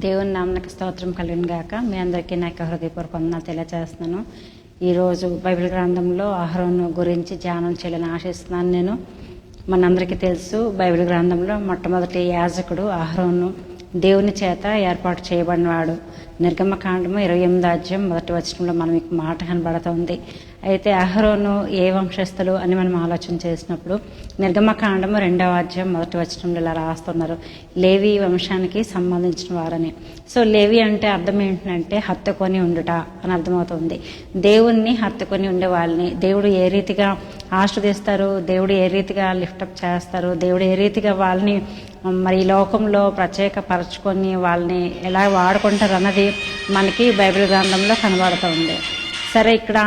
దేవుని నామనికి స్తోత్రం కలిగిన గాక. మీ అందరికీ నాకు హృదయపూర్వక వందనాలు తెలియజేస్తున్నాను ఈరోజు బైబిల్ గ్రంథంలో అహరోను గురించి ధ్యానం చేయాలని ఆశిస్తున్నాను నేను. మనందరికీ తెలుసు బైబిల్ గ్రంథంలో మొట్టమొదటి యాజకుడు అహరోను దేవుని చేత ఏర్పాటు చేయబడినవాడు. నిర్గమకాండము ఇరవై ఎనిమిది అధ్యాయం మొదటి వచనంలో మనం మాట కనబడుతుంది. అయితే అహరోను ఏ వంశస్థులు అని మనం ఆలోచన చేసినప్పుడు నిర్గమకాండము రెండవ అధ్యాయం మొదటి వచనంలో ఇలా రాస్తున్నారు. లేవి వంశానికి సంబంధించిన వారని. సో లేవి అంటే అర్థం ఏంటంటే హత్తుకొని ఉండుట అని అర్థమవుతుంది. దేవుణ్ణి హత్తుకొని ఉండే వాళ్ళని. దేవుడు ఏ రీతిగా ఆశ్రదిస్తారు? దేవుడు ఏ రీతిగా లిఫ్టప్ చేస్తారు? దేవుడు ఏ రీతిగా వాళ్ళని మరి ఈ లోకంలో ప్రత్యేక పరచుకొని వాళ్ళని ఎలా వాడుకుంటారు అన్నది మనకి బైబిల్ గ్రంథంలో కనబడుతుంది. సరే ఇక్కడ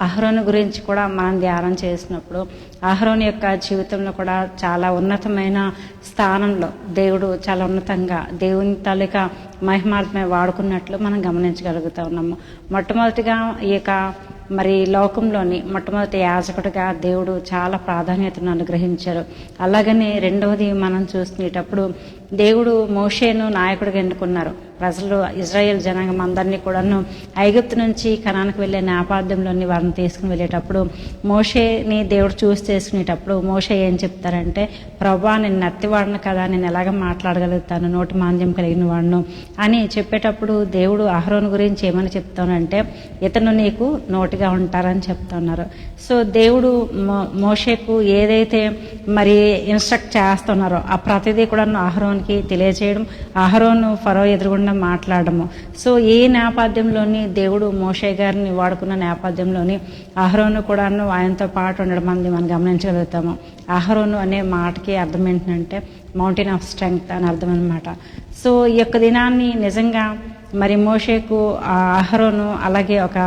అహరోను గురించి కూడా మనం ధ్యానం చేసినప్పుడు అహరోన్ యొక్క జీవితంలో కూడా చాలా ఉన్నతమైన స్థానంలో దేవుడు చాలా ఉన్నతంగా దేవుని తాలూకా మహిమార్థమే వాడుకున్నట్లు మనం గమనించగలుగుతా ఉన్నాము. మొట్టమొదటిగా ఈ యొక్క మరి లోకంలోని మొట్టమొదటి యాజకుడిగా దేవుడు చాలా ప్రాధాన్యతను అనుగ్రహించారు. అలాగనే రెండవది మనం చూసుకునేటప్పుడు దేవుడు మోషేను నాయకుడిగా ఎన్నుకున్నారు. ప్రజలు ఇజ్రాయెల్ జనాంగం అందరినీ కూడాను ఐగుప్తు నుంచి కణానికి వెళ్ళే నేపథ్యంలోని వారిని తీసుకుని వెళ్ళేటప్పుడు మోషేని దేవుడు చూసి చేసుకునేటప్పుడు మోషే ఏం చెప్తారంటే ప్రభా నేను నత్తివాడను కదా నేను ఎలాగ మాట్లాడగలుగుతాను? నోటి మాంద్యం కలిగిన వాడును? అని చెప్పేటప్పుడు దేవుడు అహరోన్ గురించి ఏమని చెప్తానంటే ఇతను నీకు నోటిగా ఉంటారని చెప్తున్నారు. సో దేవుడు మో మోషేకు ఏదైతే మరి ఇన్స్ట్రక్ట్ చేస్తున్నారో ఆ ప్రతిదీ కూడా అహరోన్కి తెలియజేయడం అహరోన్ ఫరో ఎదురుగుండా మాట్లాడము. సో ఈ నేపథ్యంలోని దేవుడు మోషే గారిని వాడుకున్న నేపథ్యంలోని అహరోను కూడాను ఆయనతో పాటు ఉండడం మంది మనం గమనించగలుగుతాము. అహరోను అనే మాటకి అర్థం ఏంటంటే మౌంటైన్ ఆఫ్ స్ట్రెంగ్త్ అని అర్థం అనమాట సో ఈ యొక్క దినాన్ని నిజంగా మరి మోషేకు ఆ అహరోను అలాగే ఒక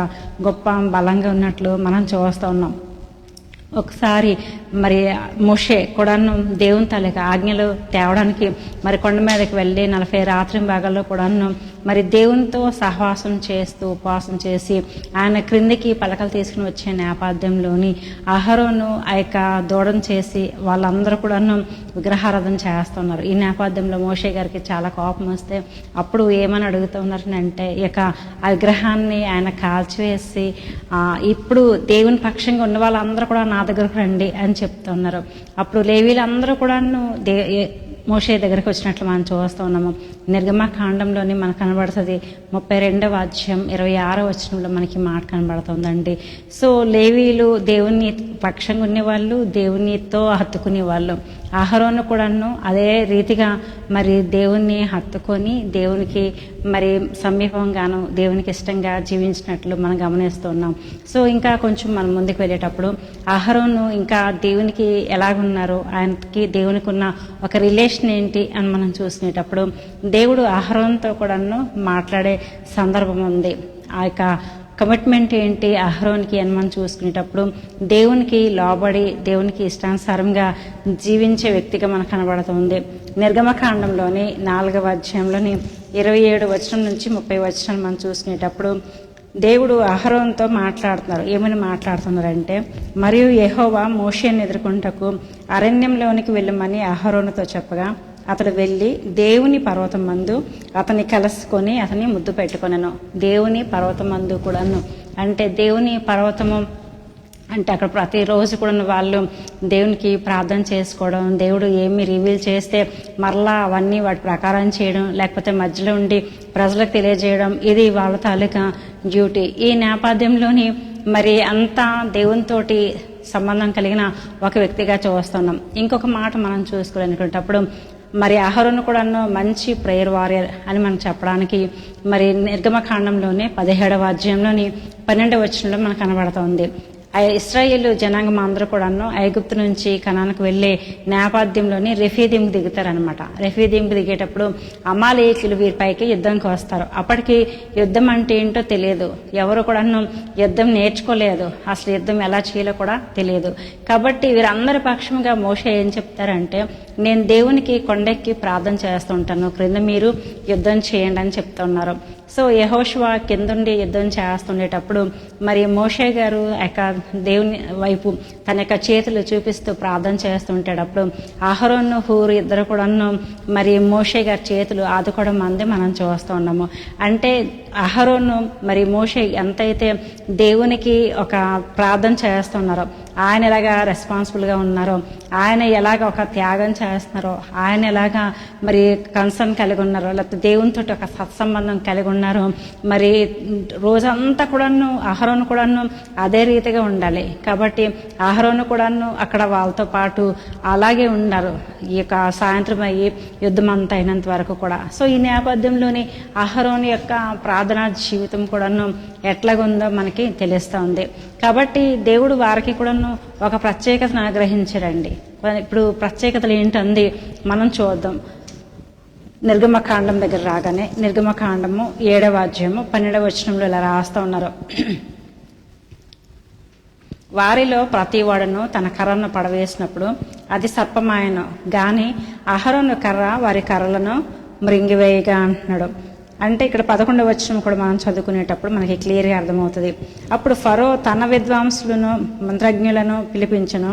గొప్ప బలంగా ఉన్నట్లు మనం చూస్తూ ఉన్నాం. ఒకసారి మరి మోషే కూడాను దేవుని తాలూకా ఆజ్ఞలు తేవడానికి మరి కొండ మీదకి వెళ్ళి నలభై రాత్రి భాగాల్లో కూడాను మరి దేవునితో సహవాసం చేస్తూ ఉపవాసం చేసి ఆయన క్రిందికి పలకలు తీసుకుని వచ్చే నేపథ్యంలోని అహరోను ఆ యొక్క దూడను చేసి వాళ్ళందరూ కూడాను విగ్రహారాధన చేస్తున్నారు. ఈ నేపథ్యంలో మోషే గారికి చాలా కోపం వస్తే అప్పుడు ఏమని అడుగుతున్నారు అంటే ఈ యొక్క ఆ విగ్రహాన్ని ఆయన కాల్చివేసి ఇప్పుడు దేవుని పక్షంగా ఉన్న వాళ్ళందరూ కూడా నా దగ్గరకు రండి అని చెప్తున్నారు. అప్పుడు లేవీలందరూ కూడాను దే మోషే దగ్గరికి వచ్చినట్లు మనం చూస్తూ ఉన్నాము. నిర్గమకాండంలోని మనకు కనబడుతుంది. ముప్పై రెండవ అధ్యాయం ఇరవై ఆరో వచనంలో మనకి మాట కనబడుతుందండి. సో లేవీలు దేవుని పక్షంగా ఉండేవాళ్ళు దేవునితో హత్తుకునే వాళ్ళు. కూడాను అదే రీతిగా మరి దేవుణ్ణి హత్తుకొని దేవునికి మరి సమీపంగాను దేవునికి ఇష్టంగా జీవించినట్లు మనం గమనిస్తున్నాం సో ఇంకా కొంచెం మనం ముందుకు వెళ్ళేటప్పుడు ఆహరోను ఇంకా దేవునికి ఎలాగున్నారు ఆయనకి దేవునికి ఉన్న ఒక రిలేషన్ ఏంటి అని మనం చూసుకునేటప్పుడు దేవుడు ఆహారంతో కూడాను మాట్లాడే సందర్భం ఉంది. ఆ యొక్క కమిట్మెంట్ ఏంటి అహరోన్కి అని మనం చూసుకునేటప్పుడు దేవునికి లోబడి దేవునికి ఇష్టానుసారంగా జీవించే వ్యక్తిగా మనకు కనబడుతుంది. నిర్గమకాండంలోని నాలుగవ అధ్యాయంలోని ఇరవై ఏడు వచనం నుంచి ముప్పై వచనాలు మనం చూసుకునేటప్పుడు దేవుడు అహరోన్తో మాట్లాడుతున్నారు. ఏమని మాట్లాడుతున్నారంటే మరియు యహోవా మోషేని ఎదుర్కొంటకు అరణ్యంలోనికి వెళ్ళమని అహరోనుతో చెప్పగా అతడు వెళ్ళి దేవుని పర్వతం మందు అతన్ని కలుసుకొని అతన్ని ముద్దు పెట్టుకొనను. దేవుని పర్వతం మందు కూడాను. అంటే దేవుని పర్వతము అంటే అక్కడ ప్రతిరోజు కూడా వాళ్ళు దేవునికి ప్రార్థన చేసుకోవడం దేవుడు ఏమి రివీల్ చేస్తే మరలా అవన్నీ వాటి ప్రకారం చేయడం లేకపోతే మధ్యలో ఉండి ప్రజలకు తెలియజేయడం ఇది వాళ్ళ తాలూకా డ్యూటీ. ఈ నేపథ్యంలోని మరి అంతా దేవునితోటి సంబంధం కలిగిన ఒక వ్యక్తిగా చూస్తున్నాం. ఇంకొక మాట మనం చూసుకోవాలనుకునేటప్పుడు మరి అహరోను కూడా మంచి ప్రేయర్ వారియర్ అని మనం చెప్పడానికి మరి నిర్గమకాండంలోనే పదిహేడవ అధ్యాయంలోని పన్నెండవ వచనంలో మనకు కనబడుతోంది. ఇస్రాయేల్ జనాంగం అందరూ కూడాను ఐగుప్తు నుంచి కణానికి వెళ్ళే నేపథ్యంలోని రెఫీదీంకి దిగుతారనమాట రెఫీదీంకి దిగేటప్పుడు అమాలేకులు వీరిపైకి యుద్ధంకి వస్తారు. అప్పటికి యుద్ధం అంటే ఏంటో తెలియదు. ఎవరు కూడాను యుద్ధం నేర్చుకోలేదు. అసలు యుద్ధం ఎలా చేయాలో కూడా తెలియదు. కాబట్టి వీరందరి పక్షంగా మోష ఏం చెప్తారంటే నేను దేవునికి కొండెక్కి ప్రార్థన చేస్తుంటాను. క్రింద మీరు యుద్ధం చేయండి అని చెప్తున్నారు సో యహోష్వా కిందుండి యుద్ధం చేస్తుండేటప్పుడు మరి మోషే గారు యొక్క దేవుని వైపు తన యొక్క చేతులు చూపిస్తూ ప్రార్థన చేస్తుంటాడు. అప్పుడు అహరోను హూరు ఇద్దరు కూడాను మరి మోషే గారి చేతులు ఆదుకోవడం అంది మనం చూస్తూ ఉన్నాము. అంటే అహరోను మరి మోషే ఎంతైతే దేవునికి ఒక ప్రార్థన చేస్తున్నారో ఆయన ఎలాగా రెస్పాన్సిబుల్గా ఉన్నారో ఆయన ఎలాగ ఒక త్యాగం చేస్తున్నారో ఆయన ఎలాగా మరి కన్సర్న్ కలిగి ఉన్నారో లేకపోతే దేవునితో ఒక సత్సంబంధం కలిగి ఉన్నారో మరి రోజంతా కూడాను ఆహారం కూడాను అదే రీతిగా ఉండాలి. కాబట్టి ఆహరోను కూడాను అక్కడ వాళ్ళతో పాటు అలాగే ఉన్నారు ఈ యొక్క సాయంత్రం అయ్యి యుద్ధం అంతా అయినంత వరకు కూడా. సో ఈ నేపథ్యంలోని ఆహరోని యొక్క సాధన జీవితం కూడాను ఎట్లాగుందో మనకి తెలుస్తుంది కాబట్టి దేవుడు వారికి కూడాను ఒక ప్రత్యేకతను ఆగ్రహించడండి. ఇప్పుడు ప్రత్యేకతలు ఏంటంది? మనం చూద్దాం. నిర్గమకాండం దగ్గర రాగానే నిర్గమకాండము ఏడవ అధ్యాయము పన్నెండవ వచనంలో ఇలా రాస్తూ ఉన్నారు. వారిలో ప్రతి వాడును తన కర్రను పడవేసినప్పుడు అది సర్పమాయను. గాని అహరోను కర్ర వారి కర్రలను మృంగివేయగా అంటున్నాడు అంటే ఇక్కడ పదకొండవ వచనం కూడా మనం చదువుకునేటప్పుడు మనకి క్లియర్గా అర్థమవుతుంది. అప్పుడు ఫరో తన విద్వాంసులను మంత్రజ్ఞులను పిలిపించను.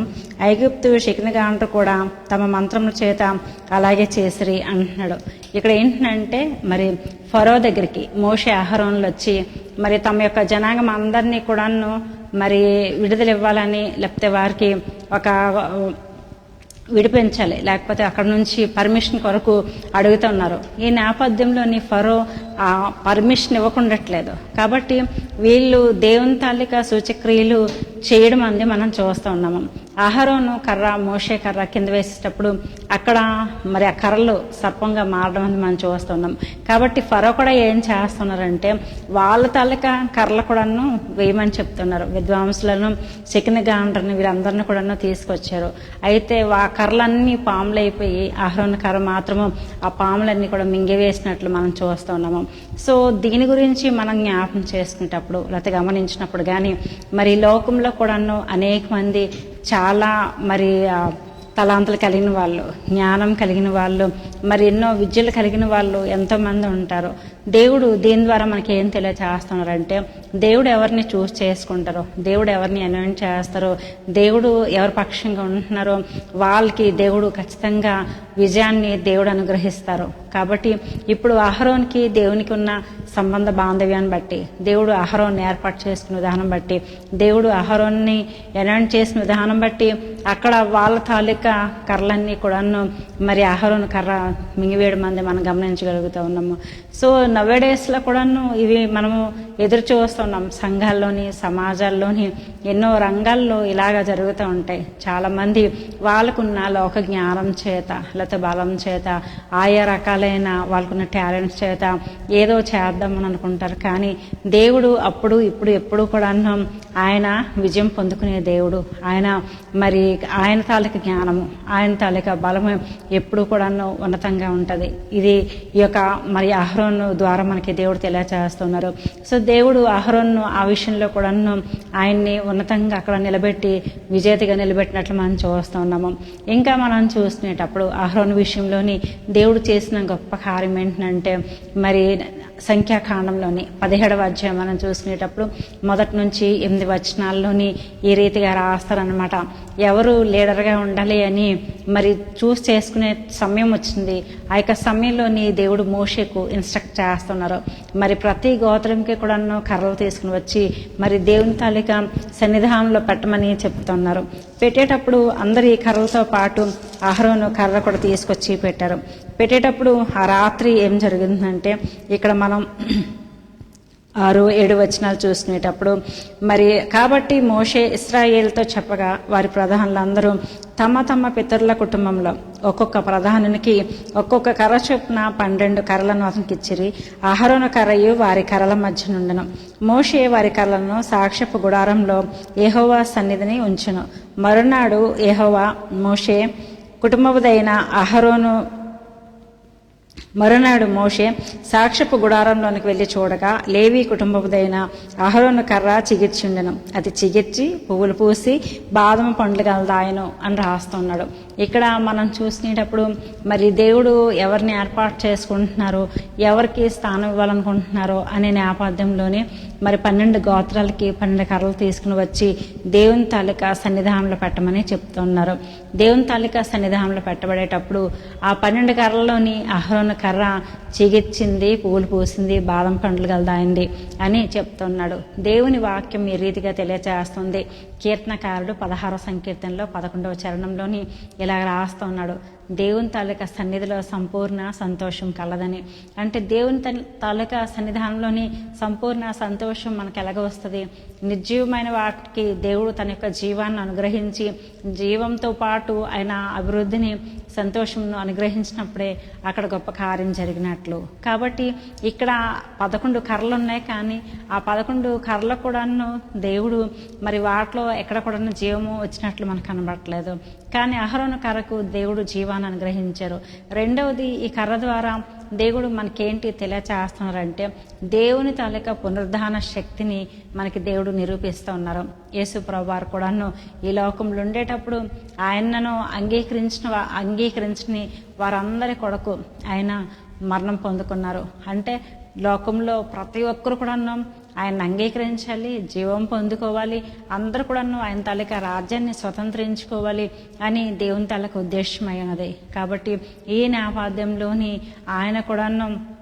ఐగుప్తు శకినగాండ్రు కూడా తమ మంత్రముల చేత అలాగే చేసిరి అంటున్నాడు. ఇక్కడ ఏంటంటే మరి ఫరో దగ్గరికి మోషే ఆహారంలో వచ్చి మరి తమ యొక్క జనాంగం అందరినీ కూడాను మరి విడుదల ఇవ్వాలని లేకపోతే వారికి ఒక విడిపించాలి. లేకపోతే అక్కడ నుంచి పర్మిషన్ కొరకు అడుగుతున్నారు. ఈ నేపథ్యంలోని ఫరో పర్మిషన్ ఇవ్వకుండట్లేదు. కాబట్టి వీళ్ళు దేవుని తాలిక సూచక్రియలు చేయడం అనేది మనం చూస్తూ ఉన్నాము ఆహారంను కర్ర మోషే కర్ర కింద వేసేటప్పుడు అక్కడ మరి ఆ కర్రలు సర్పంగా మారడం అని మనం చూస్తున్నాం కాబట్టి ఫరో కూడా ఏం చేస్తున్నారంటే వాళ్ళ తాలూకా కర్రలు కూడాను వేయమని చెప్తున్నారు. విద్వాంసులను శకిన గాండ్రని వీరందరిని కూడాను తీసుకొచ్చారు. అయితే ఆ కర్రలన్నీ పాములు అయిపోయి ఆహారం కర్ర మాత్రము ఆ పాములన్నీ కూడా మింగివేసినట్లు మనం చూస్తున్నాము సో దీని గురించి మనం జ్ఞాపం చేసుకునేటప్పుడు లేకపోతే గమనించినప్పుడు కానీ మరి లోకంలో కూడాను అనేక మంది చాలా మరి తలాంతులు కలిగిన వాళ్ళు జ్ఞానం కలిగిన వాళ్ళు మరి ఎన్నో విద్యలు కలిగిన వాళ్ళు ఎంతోమంది ఉంటారు. దేవుడు దీని ద్వారా మనకి ఏం తెలియచేస్తున్నారంటే దేవుడు ఎవరిని చూస్ చేసుకుంటారో దేవుడు ఎవరిని అనౌన్స్ చేస్తారో దేవుడు ఎవరి పక్షంగా ఉంటున్నారో వాళ్ళకి దేవుడు ఖచ్చితంగా విజయాన్ని దేవుడు అనుగ్రహిస్తారు. కాబట్టి ఇప్పుడు అహరోన్కి దేవునికి ఉన్న సంబంధ బాంధవ్యాన్ని బట్టి దేవుడు అహరోన్ని ఏర్పాటు చేసుకున్న విధానం బట్టి దేవుడు అహరోన్ని అనౌన్స్ చేసిన విధానం బట్టి అక్కడ వాళ్ళ తాలూకా కర్రలన్నీ కూడాను మరి అహరోన్ కర్ర మింగివేయడం మంది మనం గమనించగలుగుతూ ఉన్నాము. సో నవ్వే డేస్లో కూడాను ఇవి మనము ఎదురు చూస్తున్నాం సంఘాల్లోని సమాజాల్లోని ఎన్నో రంగాల్లో ఇలాగా జరుగుతూ ఉంటాయి. చాలామంది వాళ్ళకున్న లోక జ్ఞానం చేత లేకపోతే బలం చేత ఆయా రకాలైన వాళ్ళకున్న టాలెంట్స్ చేత ఏదో చేద్దామని అనుకుంటారు. కానీ దేవుడు అప్పుడు ఇప్పుడు ఎప్పుడు కూడా అన్నాం ఆయన విజయం పొందుకునే దేవుడు. ఆయన మరి ఆయన తాలూకా జ్ఞానము ఆయన తాలూకా బలము ఎప్పుడు కూడా ఉన్నతంగా ఉంటుంది. ఇది ఈ యొక్క మరి అహరోన్ ద్వారా మనకి దేవుడు తెలియచేస్తున్నారు. సో దేవుడు అహరోన్ను ఆ విషయంలో కూడా ఆయన్ని ఉన్నతంగా అక్కడ నిలబెట్టి విజేతగా నిలబెట్టినట్లు మనం చూస్తూ ఉన్నాము. ఇంకా మనం చూసుకునేటప్పుడు అహరోన్ విషయంలోని దేవుడు చేసిన గొప్ప కార్యం ఏంటంటే మరి సంఖ్యాకాండంలోని పదిహేడవ అధ్యాయం మనం చూసుకునేటప్పుడు మొదటి నుంచి ఎనిమిది వచనాల్లోని ఈ రీతిగా రాస్తారనమాట ఎవరు లీడర్గా ఉండాలి అని మరి చూస్ చేసుకునే సమయం వచ్చింది. ఆ యొక్క సమయంలోని దేవుడు మోషేకు ఇన్స్ట్రక్ట్ చేస్తున్నారు. మరి ప్రతి గోత్రంకి కూడా కర్రలు తీసుకుని వచ్చి మరి దేవుని తాలిక సన్నిధానంలో పెట్టమని చెప్తున్నారు. పెట్టేటప్పుడు అందరు ఈ కర్రలతో పాటు ఆహారం కర్ర కూడా తీసుకొచ్చి పెట్టారు. పెట్టేటప్పుడు ఆ రాత్రి ఏం జరిగిందంటే ఇక్కడ మన ఆరు ఏడు వచనాలు చూసుకునేటప్పుడు మరి కాబట్టి మోషే ఇస్రాయేల్తో చెప్పగా వారి ప్రధానులందరూ తమ తమ పితరుల కుటుంబంలో ఒక్కొక్క ప్రధానునికి ఒక్కొక్క కర్ర చొప్పున పన్నెండు కర్రలను అతనికి ఇచ్చిరి ఆహరోన కర్రయు వారి కర్రల మధ్య నుండెను. మోషే వారి కర్రలను సాక్ష్యపు గుడారంలో ఏహోవా సన్నిధిని ఉంచెను. మరునాడు ఏహోవా మోషే కుటుంబదైన అహరోను మరునాడు మోషే సాక్షపు గుడారంలోనికి వెళ్ళి చూడగా లేవీ కుటుంబపుదైన అహరోను కర్ర చిగిర్చుండెను. అది చిగిర్చి పువ్వులు పూసి బాదం పండ్లు కలదాయను అని రాస్తున్నాడు. ఇక్కడ మనం చూసినప్పుడు మరి దేవుడు ఎవరిని ఏర్పాటు చేసుకుంటున్నారో ఎవరికి స్థానం ఇవ్వాలనుకుంటున్నారో అనే నేపథ్యంలోనే మరి పన్నెండు గోత్రాలకి పన్నెండు కర్రలు తీసుకుని వచ్చి దేవుని తాలిక సన్నిధానంలో పెట్టమని చెప్తున్నారు. దేవుని తాలూకా సన్నిధానంలో పెట్టబడేటప్పుడు ఆ పన్నెండు కర్రల్లోని అహరోన కర్ర చిగిచ్చింది పువ్వులు పూసింది బాదం పండ్లు గలదాయింది అని చెప్తున్నాడు. దేవుని వాక్యం ఈ రీతిగా తెలియచేస్తుంది. కీర్తనకారుడు పదహారవ సంకీర్తనలో పదకొండవ చరణంలోని ఇలా రాస్తూ ఉన్నాడు. దేవుని తాలూకా సన్నిధిలో సంపూర్ణ సంతోషం కలదని. అంటే దేవుని తన- తాలూకా సన్నిధానంలోని సంపూర్ణ సంతోషం మనకు ఎలాగ వస్తుంది? నిర్జీవమైన వాటికి దేవుడు తన యొక్క జీవాన్ని అనుగ్రహించి జీవంతో పాటు ఆయన అభివృద్ధిని సంతోషంను అనుగ్రహించినప్పుడే అక్కడ గొప్ప కార్యం జరిగినట్లు. కాబట్టి ఇక్కడ పదకొండు కర్రలు ఉన్నాయి కానీ ఆ పదకొండు కర్రలు కూడాను దేవుడు మరి వాటిలో ఎక్కడ కూడా జీవము వచ్చినట్లు మనకు కనబడట్లేదు. కానీ అహరోను కర్రకు దేవుడు జీవాన్ని అనుగ్రహించారు. రెండవది ఈ కర్ర ద్వారా దేవుడు మనకేంటి తెలియచేస్తున్నారంటే దేవుని తాలూకా పునరుద్ధాన శక్తిని మనకి దేవుడు నిరూపిస్తూ ఉన్నారు. యేసు ప్రభువారు కూడాను ఈ లోకంలో ఉండేటప్పుడు ఆయనను అంగీకరించిన అంగీకరించని వారందరి కొరకు ఆయన మరణం పొందుకున్నారు. అంటే లోకంలో ప్రతి ఒక్కరు కూడాను ఆయన అంగీకరించాలి జీవం పొందుకోవాలి అందరూ కూడాను ఆయన తాలూకా రాజ్యాన్ని స్వతంత్రించుకోవాలి అని దేవుని తాలూకా ఉద్దేశమై ఉన్నది కాబట్టి ఈ నేపథ్యంలోని ఆయన కూడాను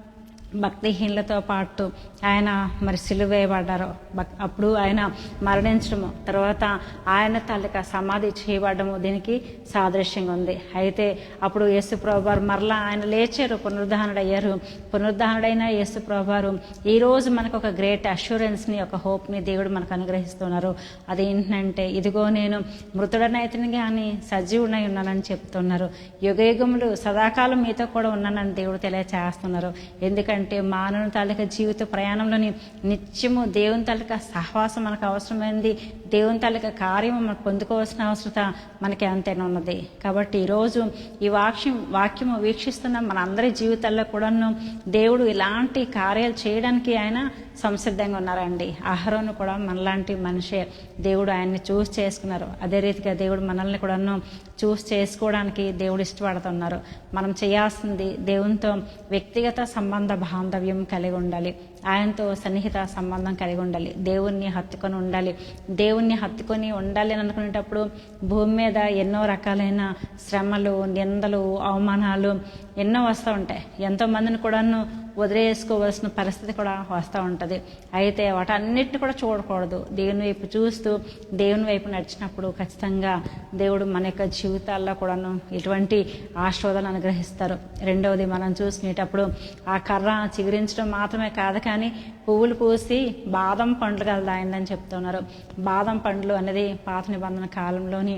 భక్తిహీనులతో పాటు ఆయన మరి సిలువేయబడ్డారు అప్పుడు ఆయన మరణించడము తర్వాత ఆయన తాలూకా సమాధి చేయబడము దీనికి సాదృశ్యంగా ఉంది. అయితే అప్పుడు యేసు ప్రభువారు మరలా ఆయన లేచారు పునరుద్ధానుడయ్యారు. పునరుద్ధానుడైన యేసు ప్రభువారు ఈరోజు మనకు ఒక గ్రేట్ అష్యూరెన్స్ని ఒక హోప్ని దేవుడు మనకు అనుగ్రహిస్తున్నారు. అది ఏంటంటే ఇదిగో నేను మృతుడనైతని కానీ సజీవుడై ఉన్నానని చెప్తున్నారు. యుగయుగములు సదాకాలం మీతో కూడా ఉన్నానని దేవుడు తెలియచేస్తున్నారు. ఎందుకంటే మానవుని తాలూకా జీవిత ప్రయాణంలోని నిత్యము దేవుని తాలూకా సహవాసం మనకు అవసరమైంది. దేవుని తాలూకా కార్యం మనకు పొందుకోవాల్సిన అవసరత మనకి అంతేనా ఉన్నది. కాబట్టి ఈరోజు ఈ వాక్యం వాక్యము వీక్షిస్తున్న మన అందరి జీవితాల్లో కూడాను దేవుడు ఇలాంటి కార్యాలు చేయడానికి ఆయన సంసిద్ధంగా ఉన్నారండి. అహరోను కూడా మనలాంటి మనిషే. దేవుడు ఆయన్ని చూస్ చేసుకున్నారు. అదే రీతిగా దేవుడు మనల్ని కూడాను చూస్ చేసుకోవడానికి దేవుడు ఇష్టపడుతున్నారు. మనం చేయాల్సింది దేవునితో వ్యక్తిగత సంబంధ బాంధవ్యం కలిగి ఉండాలి. ఆయనతో సన్నిహిత సంబంధం కలిగి ఉండాలి. దేవుణ్ణి హత్తుకొని ఉండాలి. దేవుణ్ణి హత్తుకొని ఉండాలి అని అనుకునేటప్పుడు భూమి మీద ఎన్నో రకాలైన శ్రమలు నిందలు అవమానాలు ఎన్నో వస్తూ ఉంటాయి. ఎంతోమందిని కూడాను వదిలేసుకోవాల్సిన పరిస్థితి కూడా వస్తూ ఉంటుంది. అయితే వాటన్నిటిని కూడా చూడకూడదు. దేవుని వైపు చూస్తూ దేవుని వైపు నడిచినప్పుడు ఖచ్చితంగా దేవుడు మన యొక్క జీవితాల్లో కూడాను ఇటువంటి ఆశీర్వాదాలు అనుగ్రహిస్తారు. రెండవది మనం చూసుకునేటప్పుడు ఆ కర్ర చిగురించడం మాత్రమే కాదు కానీ పువ్వులు పూసి బాదం పండ్లు కలదాయిందని చెప్తున్నారు. బాదం పండ్లు అనేది పాత నిబంధన కాలంలోని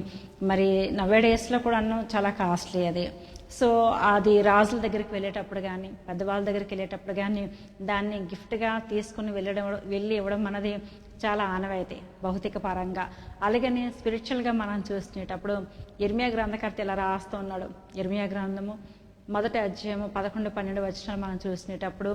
మరి నవ్వే డేస్లో కూడా చాలా కాస్ట్లీ అది. సో అది రాజుల దగ్గరికి వెళ్ళేటప్పుడు కానీ పెద్దవాళ్ళ దగ్గరికి వెళ్ళేటప్పుడు కానీ దాన్ని గిఫ్ట్గా తీసుకుని వెళ్ళడం వెళ్ళి ఇవ్వడం అనేది చాలా ఆనవాయితీ భౌతిక పరంగా. అలాగని స్పిరిచువల్గా మనం చూసుకునేటప్పుడు ఇర్మియా గ్రంథకర్త ఇలా రాస్తూ ఉన్నాడు. ఇర్మియా గ్రంథము మొదటి అధ్యాయము పదకొండు పన్నెండు వచ్చిన మనం చూసినప్పుడు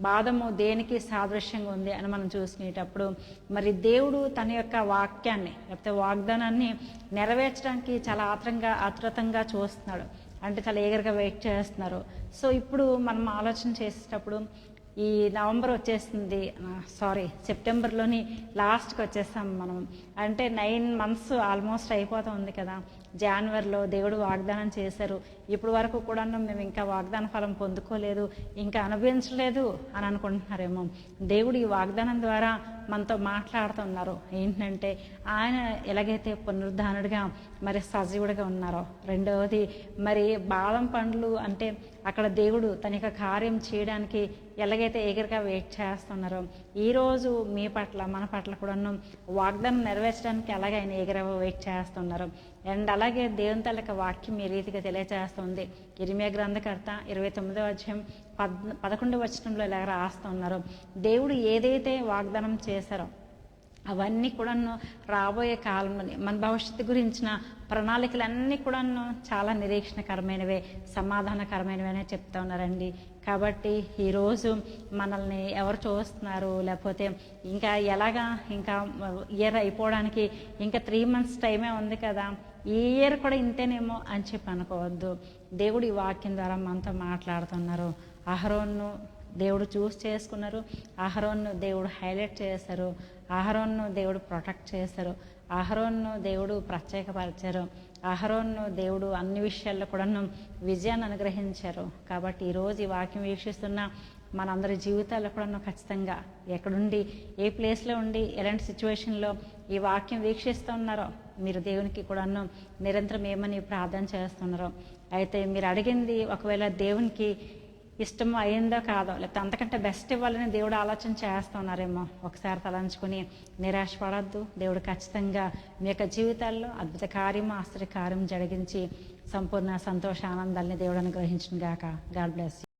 బాధము దేనికి సాదృశ్యంగా ఉంది అని మనం చూసుకునేటప్పుడు మరి దేవుడు తన యొక్క వాక్యాన్ని లేకపోతే వాగ్దానాన్ని నెరవేర్చడానికి చాలా ఆత్రంగా ఆతృతంగా చూస్తున్నాడు. అంటే చాలా ఏగరగా వెయిట్ చేస్తున్నారు. సో ఇప్పుడు మనం ఆలోచన చేసేటప్పుడు ఈ నవంబర్ వచ్చేస్తుంది సారీ సెప్టెంబర్లోని లాస్ట్కి వచ్చేస్తాం మనం. అంటే నైన్ మంత్స్ ఆల్మోస్ట్ అయిపోతా ఉంది కదా. జనవరిలో దేవుడు వాగ్దానం చేశారు. ఇప్పుడు వరకు కూడా మేము ఇంకా వాగ్దాన ఫలం పొందుకోలేదు ఇంకా అనుభవించలేదు అని అనుకుంటున్నారేమో. దేవుడు ఈ వాగ్దానం ద్వారా మనతో మాట్లాడుతున్నారు. ఏంటంటే ఆయన ఎలాగైతే పునరుద్ధానుడిగా మరి సజీవుడిగా ఉన్నారో. రెండవది మరి బాదం పండ్లు అంటే అక్కడ దేవుడు తన యొక్క కార్యం చేయడానికి ఎలాగైతే ఎగరగా వెయిట్ చేస్తున్నారో ఈరోజు మీ పట్ల మన పట్ల కూడాను వాగ్దానం నెరవేర్చడానికి ఎలాగైనా ఎగరగా వెయిట్ చేస్తున్నారు. అండ్ అలాగే దేవుని తలక వాక్యం ఈ రీతిగా తెలియజేస్తుంది. ఇరిమియా గ్రంథకర్త ఇరవై తొమ్మిదో అధ్యాయం పద్ పదకొండవ వచనంలో ఇలా రాస్తున్నారు దేవుడు ఏదైతే వాగ్దానం చేశారో అవన్నీ కూడాను రాబోయే కాలంలో మన భవిష్యత్తు గురించిన ప్రణాళికలన్నీ కూడాను చాలా నిరీక్షణకరమైనవే సమాధానకరమైనవనే చెప్తా ఉన్నారండి. కాబట్టి ఈరోజు మనల్ని ఎవరు చూస్తున్నారు? లేకపోతే ఇంకా ఎలాగా ఇంకా ఇయర్ అయిపోవడానికి ఇంకా త్రీ మంత్స్ టైమే ఉంది కదా. ఈ ఇయర్ కూడా ఇంతేనేమో అని చెప్పి అనుకోవద్దు. దేవుడు ఈ వాక్యం ద్వారా మనతో మాట్లాడుతున్నారు. అహరోన్ను దేవుడు చూస్ చేసుకున్నారు. అహరోన్ను దేవుడు హైలైట్ చేశారు. అహరోన్ను దేవుడు ప్రొటెక్ట్ చేశారు. అహరోన్ను దేవుడు ప్రత్యేకపరిచారు. అహరోన్ను దేవుడు అన్ని విషయాల్లో కూడాను విజయాన్ని అనుగ్రహించారు. కాబట్టి ఈరోజు ఈ వాక్యం వీక్షిస్తున్న మనందరి జీవితాల్లో కూడా ఖచ్చితంగా ఎక్కడుండి ఏ ప్లేస్లో ఉండి ఎలాంటి సిచ్యువేషన్లో ఈ వాక్యం వీక్షిస్తున్నారో మీరు దేవునికి కూడాను నిరంతరం ఏమని ప్రార్థన చేస్తున్నారు. అయితే మీరు అడిగింది ఒకవేళ దేవునికి ఇష్టం అయిందో కాదో లేకపోతే అంతకంటే బెస్ట్ ఇవ్వాలని దేవుడు ఆలోచన చేస్తున్నారేమో ఒకసారి తలంచుకొని నిరాశపడద్దు. దేవుడు ఖచ్చితంగా మీ యొక్క జీవితాల్లో అద్భుత కార్యం ఆశ్చర్య కార్యం జరిగించి సంపూర్ణ సంతోష ఆనందాల్ని దేవుడు అనుగ్రహించిన గాక గాడ్ బ్లెస్